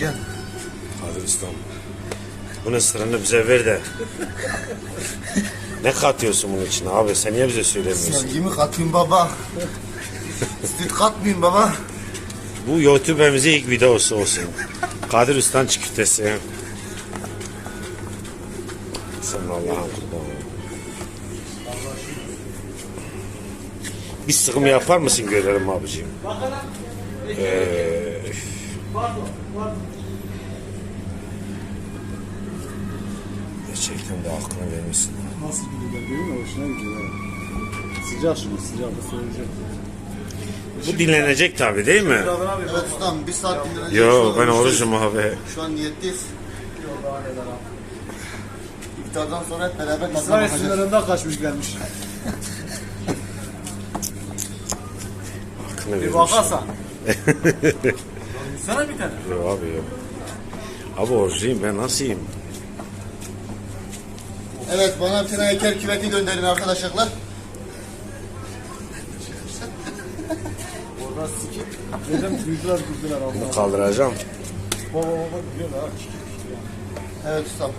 yiyeceksin. Hadi ustam. Bunun sırrını bize ver de. ne katıyorsun bunun içine abi? Sen niye bize söylemiyorsun? Sevgimi katayım baba. Süt katmayayım baba. Bu YouTube'emize ilk videosu olsun. Kadir Usta'nın çikolatesi. Sen Allah'ın kurbanı. Bir sıkım yapar mısın görelim abicim? Ee, gerçekten de aklına vermişsin. Nasıl gidiyor görüyor musun? Hoşuna gidiyor. Sıcak şimdi sıcak da soğuyacak. Bu dinlenecek tabi değil mi? Ustam bir saat dinleneceğiz. Şu Yo ben orucum abi. Şu an niyetliyiz. İftardan sonra hep beraber tadına İsrail bakacağız. sınırında kaçmış gelmiş. Aklına Bir bakarsan. Sana bir tane. Yok abi yok. Abi orucuyum ben nasıl yiyeyim? Evet bana bir tane eker küveti gönderin arkadaşlar. Orada sikip. Dedim duydular duydular. Bunu kaldıracağım. Baba baba diyor ha. Evet ustam.